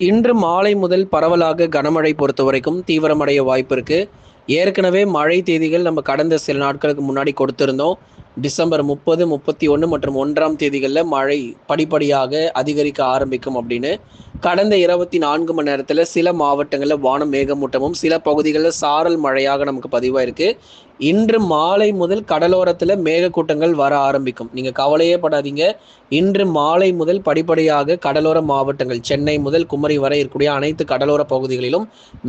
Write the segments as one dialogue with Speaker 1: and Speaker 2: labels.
Speaker 1: இன்று மாலை முதல் பரவலாக கனமழை பொறுத்த வரைக்கும் தீவிரமடைய வாய்ப்பு இருக்கு ஏற்கனவே மழை தேதிகள் நம்ம கடந்த சில நாட்களுக்கு முன்னாடி கொடுத்திருந்தோம். டிசம்பர் முப்பது முப்பத்தி ஒன்று மற்றும் ஒன்றாம் தேதிகளில் மழை படிப்படியாக அதிகரிக்க ஆரம்பிக்கும் அப்படின்னு. கடந்த இருபத்தி நான்கு மணி நேரத்தில் சில மாவட்டங்களில் வானம் மேகமூட்டமும் சில பகுதிகளில் சாரல் மழையாக நமக்கு பதிவாயிருக்கு. இன்று மாலை முதல் கடலோரத்தில் மேகக்கூட்டங்கள் வர ஆரம்பிக்கும். நீங்கள் கவலையே படாதீங்க. இன்று மாலை முதல் படிப்படியாக கடலோர மாவட்டங்கள் சென்னை முதல் குமரி வரை இருக்கக்கூடிய அனைத்து கடலோர பகுதிகளிலும்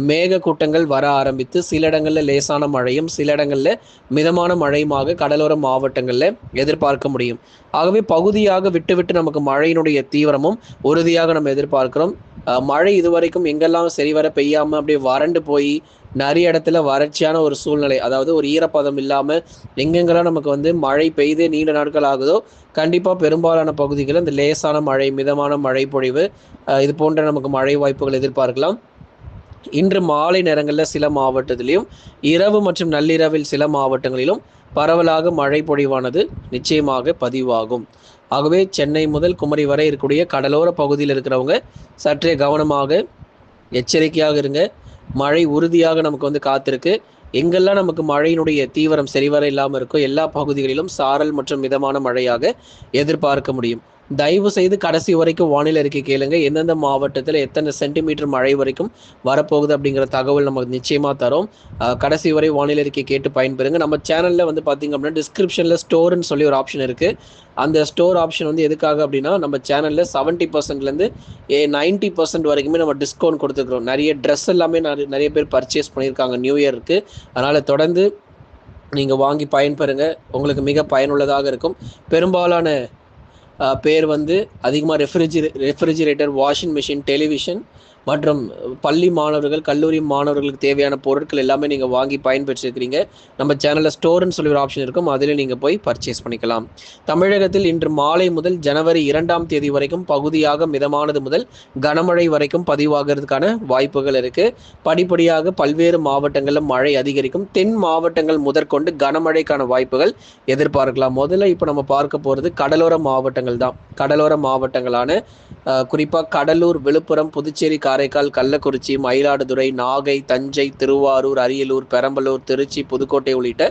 Speaker 1: மேகக்கூட்டங்கள் வர ஆரம்பித்து சில இடங்களில் லேசான மழையும் சில இடங்களில் மிதமான மழையுமாக கடலோர மாவட்டங்களில் எதிர்பார்க்க முடியும். ஆகவே பகுதியாக விட்டு விட்டு நமக்கு மழையினுடைய தீவிரமும் உறுதியாக நம்ம எதிர்பார்க்கிறோம். மழை இதுவரைக்கும் எங்கெல்லாம் சரிவர பெய்யாம அப்படியே வறண்டு போய் நிறைய இடத்துல வறட்சியான ஒரு சூழ்நிலை அதாவது ஒரு ஈரப்பதம் இல்லாம எங்கெங்கெல்லாம் நமக்கு வந்து மழை பெய்து நீண்ட நாட்கள் ஆகுதோ கண்டிப்பா பெரும்பாலான பகுதிகளில் இந்த லேசான மழை மிதமான மழை பொழிவு இது போன்ற நமக்கு மழை வாய்ப்புகள் எதிர்பார்க்கலாம். இன்று மாலை நேரங்களில் சில மாவட்டத்திலையும் இரவு மற்றும் நள்ளிரவில் சில மாவட்டங்களிலும் பரவலாக மழை பொழிவானது நிச்சயமாக பதிவாகும். ஆகவே சென்னை முதல் குமரி வரை இருக்கக்கூடிய கடலோர பகுதியில் இருக்கிறவங்க சற்றே கவனமாக எச்சரிக்கையாக இருங்க. மழை உறுதியாக நமக்கு வந்து காத்திருக்கு. எங்கெல்லாம் நமக்கு மழையினுடைய தீவிரம் சரிவர இல்லாமல் இருக்கோ எல்லா பகுதிகளிலும் சாரல் மற்றும் மிதமான மழையாக எதிர்பார்க்க முடியும். தயவு செய்து கடைசி வரைக்கும் வானிலை அறிக்கை கேளுங்க. எந்தெந்த மாவட்டத்தில் எத்தனை சென்டிமீட்டர் மழை வரைக்கும் வரப்போகுது அப்படிங்கிற தகவல் நமக்கு நிச்சயமா தரும். கடைசி வரை வானிலை அறிக்கை கேட்டு பயன்பெறுங்க. நம்ம சேனல்ல வந்து பாத்தீங்க அப்படின்னா டிஸ்கிரிப்ஷன்ல ஸ்டோர்னு சொல்லி ஒரு ஆப்ஷன் இருக்கு. அந்த ஸ்டோர் ஆப்ஷன் வந்து எதுக்காக அப்படின்னா நம்ம சேனல்ல செவன்ட்டி பர்சன்ட்லேருந்து நைன்ட்டி பர்சன்ட் வரைக்குமே நம்ம டிஸ்கவுண்ட் கொடுத்துருக்குறோம். நிறைய ட்ரெஸ் எல்லாமே நிறைய நிறைய பேர் பர்ச்சேஸ் பண்ணியிருக்காங்க. நியூ இயருக்கு அதனால தொடர்ந்து நீங்கள் வாங்கி பயன்பெறுங்க. உங்களுக்கு மிக பயனுள்ளதாக இருக்கும். பெரும்பாலான பேர் வந்து அதிகமாக refrigerator refrigerator washing machine television மற்றும் பள்ளி மாணவர்கள் கல்லூரி மாணவர்களுக்கு தேவையான பொருட்கள் எல்லாமே நீங்கள் வாங்கி பயன்பெற்றிருக்கிறீங்க. நம்ம சேனலில் ஸ்டோர்னு சொல்லி ஒரு ஆப்ஷன் இருக்கும். அதில் நீங்கள் போய் பர்ச்சேஸ் பண்ணிக்கலாம். தமிழகத்தில் இன்று மாலை முதல் ஜனவரி இரண்டாம் தேதி வரைக்கும் பகுதியாக மிதமானது முதல் கனமழை வரைக்கும் பதிவாகிறதுக்கான வாய்ப்புகள் இருக்குது படிப்படியாக பல்வேறு மாவட்டங்களில் மழை அதிகரிக்கும். தென் மாவட்டங்கள் முதற்கொண்டு கனமழைக்கான வாய்ப்புகள் எதிர்பார்க்கலாம். முதல்ல இப்போ நம்ம பார்க்க போகிறது கடலோர மாவட்டங்கள் தான். கடலோர மாவட்டங்களான குறிப்பாக கடலூர் விழுப்புரம் புதுச்சேரி காரைக்கால் கள்ளக்குறிச்சி மயிலாடுதுறை நாகை தஞ்சை திருவாரூர் அரியலூர் பெரம்பலூர் திருச்சி புதுக்கோட்டை உள்ளிட்ட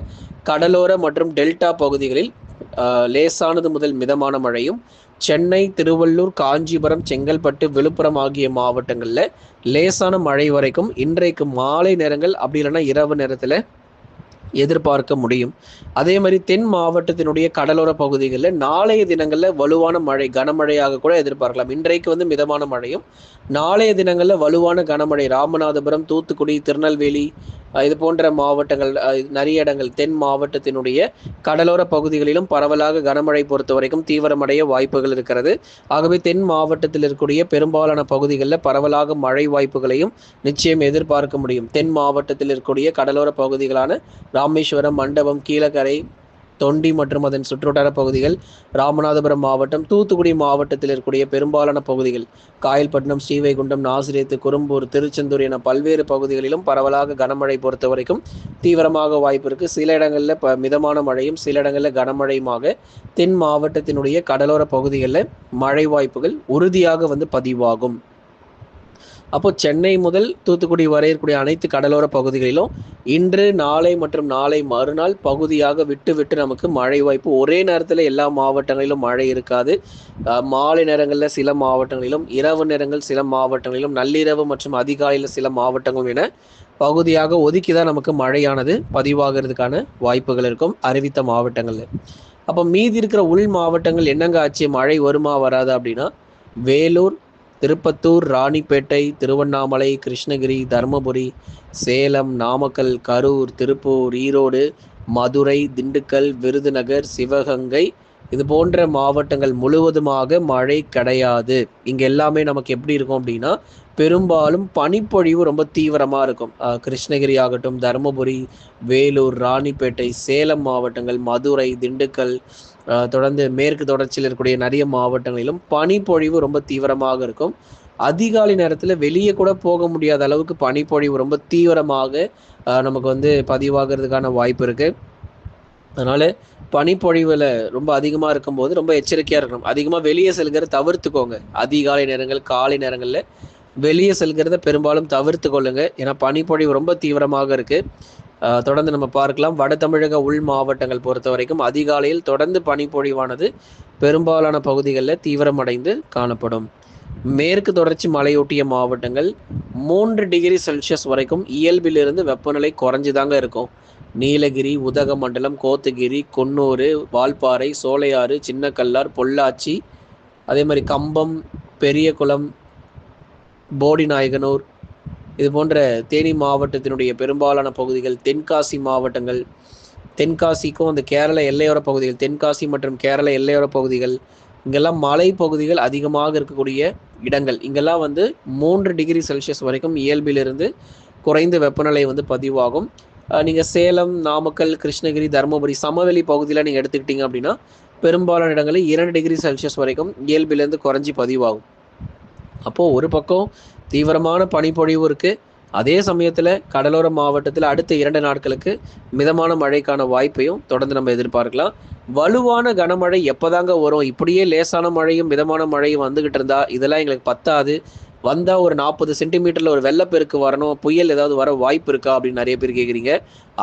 Speaker 1: கடலோர மற்றும் டெல்டா பகுதிகளில் லேசானது முதல் மிதமான மழையும் சென்னை திருவள்ளூர் காஞ்சிபுரம் செங்கல்பட்டு விழுப்புரம் ஆகிய மாவட்டங்களில் லேசான மழை வரைக்கும் இன்றைக்கு மாலை நேரங்கள் அப்படி இல்லைன்னா இரவு நேரத்தில் எதிர்பார்க்க முடியும். அதே மாதிரி தென் மாவட்டத்தினுடைய கடலோர பகுதிகளில் நாளைய தினங்களில் வலுவான மழை கனமழையாக கூட எதிர்பார்க்கலாம். இன்றைக்கு வந்து மிதமான மழையும் நாளைய தினங்களில் வலுவான கனமழை. ராமநாதபுரம் தூத்துக்குடி திருநெல்வேலி இது போன்ற மாவட்டங்கள் நிறைய இடங்கள் தென் மாவட்டத்தினுடைய கடலோர பகுதிகளிலும் பரவலாக கனமழை பொறுத்த வரைக்கும் தீவிரமடைய வாய்ப்புகள் இருக்கிறது. ஆகவே தென் மாவட்டத்தில் இருக்கக்கூடிய பெரும்பாலான பகுதிகளில் பரவலாக மழை வாய்ப்புகளையும் நிச்சயம் எதிர்பார்க்க முடியும். தென் மாவட்டத்தில் இருக்கக்கூடிய கடலோர பகுதிகளான ராமேஸ்வரம் மண்டபம் கீழக்கரை தொண்டி மற்றும் அதன் சுற்றுவட்டார பகுதிகள் ராமநாதபுரம் மாவட்டம் தூத்துக்குடி மாவட்டத்தில் இருக்கக்கூடிய பெரும்பாலான பகுதிகள். காயல்பட்டினம் ஸ்ரீவைகுண்டம் நாசிரியத்து குறும்பூர் திருச்செந்தூர் என பல்வேறு பகுதிகளிலும் பரவலாக கனமழை பொறுத்த வரைக்கும் தீவிரமாக வாய்ப்பு இருக்கு. சில இடங்களில் ப மிதமான மழையும் சில இடங்களில் கனமழையுமாக. தென் மாவட்டத்தினுடைய கடலோர பகுதிகளில் மழை வாய்ப்புகள் உறுதியாக வந்து பதிவாகும். அப்போ சென்னை முதல் தூத்துக்குடி வரை இருக்கக்கூடிய அனைத்து கடலோர பகுதிகளிலும் இன்று நாளை மற்றும் நாளை மறுநாள் பகுதியாக விட்டு விட்டு நமக்கு மழை வாய்ப்பு. ஒரே நேரத்தில் எல்லா மாவட்டங்களிலும் மழை இருக்காது. மாலை நேரங்களில் சில மாவட்டங்களிலும் இரவு நேரங்கள் சில மாவட்டங்களிலும் நள்ளிரவு மற்றும் அதிகாலையில் சில மாவட்டங்களும் என பகுதியாக ஒதுக்கி தான் நமக்கு மழையானது பதிவாகிறதுக்கான வாய்ப்புகள் இருக்கும். அறிவித்த மாவட்டங்களில். அப்போ மீதி இருக்கிற உள் மாவட்டங்கள் என்னங்க ஆச்சு? மழை வருமா வராது அப்படின்னா வேலூர் திருப்பத்தூர் ராணிப்பேட்டை திருவண்ணாமலை கிருஷ்ணகிரி தருமபுரி சேலம் நாமக்கல் கரூர் திருப்பூர் ஈரோடு மதுரை திண்டுக்கல் விருதுநகர் சிவகங்கை இது போன்ற மாவட்டங்கள் முழுவதுமாக மழை கிடையாது. இங்கே எல்லாமே நமக்கு எப்படி இருக்கும் அப்படின்னா பெரும்பாலும் பனிப்பொழிவு ரொம்ப தீவிரமாக இருக்கும். கிருஷ்ணகிரி ஆகட்டும் தருமபுரி வேலூர் ராணிப்பேட்டை சேலம் மாவட்டங்கள் மதுரை திண்டுக்கல் தொடர்ந்து மேற்கு தொடர்ச்சியில் இருக்கக்கூடிய நிறைய மாவட்டங்களிலும் பனிப்பொழிவு ரொம்ப தீவிரமாக இருக்கும். அதிகாலை நேரத்தில் வெளியே கூட போக முடியாத அளவுக்கு பனிப்பொழிவு ரொம்ப தீவிரமாக நமக்கு வந்து பதிவாகிறதுக்கான வாய்ப்பு இருக்கு. அதனால பனிப்பொழிவில் ரொம்ப அதிகமாக இருக்கும்போது ரொம்ப எச்சரிக்கையாக இருக்கணும். அதிகமாக வெளியே செல்கிறத தவிர்த்துக்கோங்க. அதிகாலை நேரங்கள் காலை நேரங்களில் வெளியே செல்கிறத பெரும்பாலும் தவிர்த்து கொள்ளுங்க ஏன்னா பனிப்பொழிவு ரொம்ப தீவிரமாக இருக்குது தொடர்ந்து நம்ம பார்க்கலாம். வட தமிழக உள் மாவட்டங்கள் பொறுத்த வரைக்கும் அதிகாலையில் தொடர்ந்து பனிப்பொழிவானது. பெரும்பாலான பகுதிகளில் தீவிரமடைந்து காணப்படும். மேற்கு தொடர்ச்சி மலையொட்டிய மாவட்டங்கள் மூன்று டிகிரி செல்சியஸ் வரைக்கும் இயல்பிலிருந்து வெப்பநிலை குறைஞ்சுதாங்க இருக்கும். நீலகிரி உதகமண்டலம் கோத்தகிரி குன்னூர் வால்பாறை சோலையாறு சின்னக்கல்லார் பொள்ளாச்சி அதே மாதிரி கம்பம் பெரியகுளம் போடிநாயகனூர் இது போன்ற தேனி மாவட்டத்தினுடைய பெரும்பாலான பகுதிகள் தென்காசி மாவட்டங்கள் தென்காசிக்கும் அந்த கேரள எல்லையோர பகுதிகள் தென்காசி மற்றும் கேரள எல்லையோர பகுதிகள் இங்கெல்லாம் மலை பகுதிகள் அதிகமாக இருக்கக்கூடிய இடங்கள். இங்கெல்லாம் வந்து மூன்று டிகிரி செல்சியஸ் வரைக்கும் இயல்பிலிருந்து குறைந்த வெப்பநிலை வந்து பதிவாகும். நீங்கள் சேலம் நாமக்கல் கிருஷ்ணகிரி தருமபுரி சமவெளி பகுதியில் நீங்கள் எடுத்துக்கிட்டீங்க அப்படின்னா பெரும்பாலான இடங்களில் இரண்டு டிகிரி செல்சியஸ் வரைக்கும் இயல்பிலேருந்து குறைஞ்சி பதிவாகும். அப்போது ஒரு பக்கம் தீவிரமான பனிப்பொழிவு இருக்குது அதே சமயத்தில் கடலோர மாவட்டத்தில் அடுத்த இரண்டு நாட்களுக்கு மிதமான மழைக்கான வாய்ப்பையும் தொடர்ந்து நம்ம எதிர்பார்க்கலாம். வலுவான கனமழை எப்போதாங்க வரும்? இப்படியே லேசான மழையும் மிதமான மழையும் வந்துகிட்டு இருந்தா இதெல்லாம் எங்களுக்கு பத்தாது. வந்தால் ஒரு நாற்பது சென்டிமீட்டரில் ஒரு வெள்ளப்பெருக்கு வரணும். புயல் ஏதாவது வர வாய்ப்பு இருக்கா அப்படின்னு நிறைய பேர் கேட்குறீங்க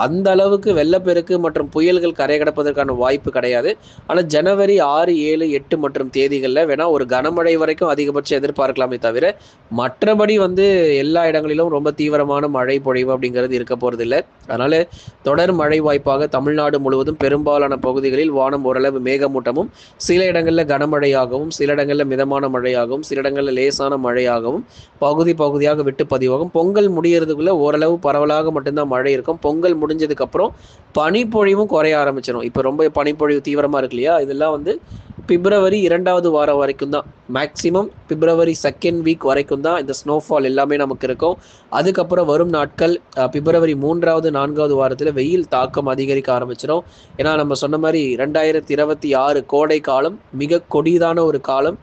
Speaker 1: அந்த அளவுக்கு வெள்ளப்பெருக்கு மற்றும் புயல்கள் கரை கடப்பதற்கான வாய்ப்பு கிடையாது. ஆனால் ஜனவரி ஆறு ஏழு எட்டு மற்றும் தேதிகளில் வேணா ஒரு கனமழை வரைக்கும் அதிகபட்சம் எதிர்பார்க்கலாமே தவிர மற்றபடி வந்து எல்லா இடங்களிலும் ரொம்ப தீவிரமான மழை பொழிவு அப்படிங்கிறது இருக்க போகிறது இல்லை அதனால தொடர் மழை வாய்ப்பாக தமிழ்நாடு முழுவதும் பெரும்பாலான பகுதிகளில் வானம் ஓரளவு மேகமூட்டமும் சில இடங்களில் கனமழையாகவும் சில இடங்களில் மிதமான மழையாகவும் சில இடங்களில் லேசான மழையாகவும் பகுதி பகுதியாக விட்டு பதிவாகும் பொங்கல் முடியறதுக்குள்ள ஓரளவு பரவலாக மட்டும்தான் மழை இருக்கும். பொங்கல் முடிஞ்சதுக்கு அப்புறம் பனிப்பொழிவும் குறைய ஆரம்பிச்சிடும் இப்போ ரொம்ப பனிப்பொழிவு தீவிரமாக இருக்கு இல்லையா? இதெல்லாம் வந்து பிப்ரவரி இரண்டாவது வாரம் வரைக்கும் தான். மேக்சிமம் பிப்ரவரி செகண்ட் வீக் வரைக்கும் தான் இந்த ஸ்னோஃபால் எல்லாமே நமக்கு இருக்கும். அதுக்கப்புறம் வரும் நாட்கள் பிப்ரவரி மூன்றாவது நான்காவது வாரத்தில் வெயில் தாக்கம் அதிகரிக்க ஆரம்பிச்சிடும் ஏன்னா நம்ம சொன்ன மாதிரி ரெண்டாயிரத்தி இருபத்தி ஆறு கோடை காலம் மிக கொடிதான ஒரு காலம்.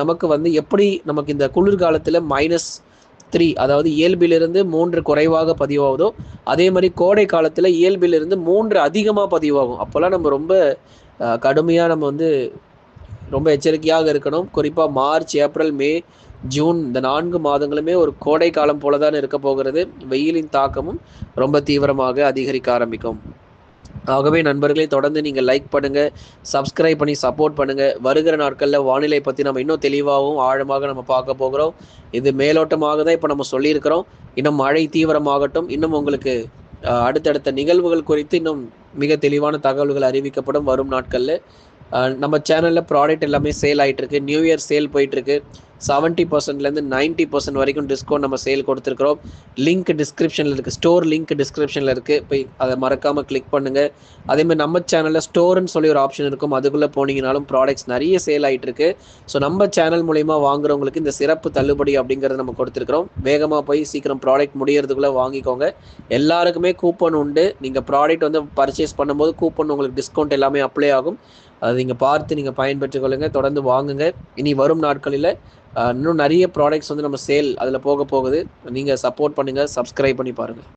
Speaker 1: நமக்கு வந்து எப்படி நமக்கு இந்த குளிர்காலத்தில் மைனஸ் த்ரீ அதாவது இயல்பிலிருந்து மூன்று குறைவாக பதிவாகுதோ அதே மாதிரி கோடை காலத்தில் இயல்பிலிருந்து மூன்று அதிகமாக பதிவாகும். அப்போல்லாம் நம்ம ரொம்ப கடுமையாக நம்ம வந்து ரொம்ப எச்சரிக்கையாக இருக்கணும். குறிப்பாக மார்ச் ஏப்ரல் மே ஜூன் இந்த நான்கு மாதங்களுமே ஒரு கோடை காலம் போல தான் இருக்க போகிறது. வெயிலின் தாக்கமும் ரொம்ப தீவிரமாக அதிகரிக்க ஆரம்பிக்கும். ஆகவே நண்பர்களே தொடர்ந்து நீங்கள் லைக் பண்ணுங்க சப்ஸ்கிரைப் பண்ணி சப்போர்ட் பண்ணுங்க. வருகிற நாட்களில் வானிலை பற்றி நம்ம இன்னும் தெளிவாகவும் ஆழமாக நம்ம பார்க்க போகிறோம். இது மேலோட்டமாக தான் இப்போ நம்ம சொல்லியிருக்கிறோம். இன்னும் மழை தீவிரமாகட்டும் இன்னும் உங்களுக்கு அடுத்தடுத்த நிகழ்வுகள் குறித்து இன்னும் மிக தெளிவான தகவல்கள் அறிவிக்கப்படும் வரும் நாட்களில். நம்ம சேனலில் ப்ராடக்ட் எல்லாமே சேல் ஆயிட்டு இருக்கு. நியூ இயர் சேல் போயிட்டுருக்கு. செவன்ட்டி பர்சன்ட்லேருந்து நைன்ட்டி பர்சன்ட் வரைக்கும் டிஸ்கவுண்ட் நம்ம சேல் கொடுத்துருக்குறோம். லிங்க் டிஸ்கிரிப்ஷனில் இருக்குது ஸ்டோர் லிங்க் டிஸ்கிரிப்ஷனில் இருக்குது போய் அதை மறக்காமல் கிளிக் பண்ணுங்கள் அதேமாதிரி நம்ம சேனலில் ஸ்டோர்னு சொல்லி ஒரு ஆப்ஷன் இருக்கும். அதுக்குள்ளே போனீங்கனாலும் ப்ராடக்ட்ஸ் நிறைய சேல் ஆகிட்டுருக்கு ஸோ நம்ம சேனல் மூலிமா வாங்குறவங்களுக்கு இந்த சிறப்பு தள்ளுபடி அப்படிங்கிறத நம்ம கொடுத்துருக்குறோம். வேகமாக போய் சீக்கிரம் ப்ராடக்ட் முடியறதுக்குள்ளே வாங்கிக்கோங்க. எல்லாருக்குமே கூப்பன் உண்டு. நீங்கள் ப்ராடக்ட் வந்து பர்ச்சேஸ் பண்ணும்போது கூப்பன் உங்களுக்கு டிஸ்கவுண்ட் எல்லாமே அப்ளை ஆகும். அது நீங்கள் பார்த்து நீங்கள் பயன்பெற்றுக் கொள்ளுங்கள் தொடர்ந்து வாங்குங்க. இனி வரும் நாட்களில் இன்னும் நிறைய ப்ராடக்ட்ஸ் வந்து நம்ம சேல் அதில் போக போகுது. நீங்கள் சப்போர்ட் பண்ணுங்கள் சப்ஸ்கிரைப் பண்ணி பாருங்கள்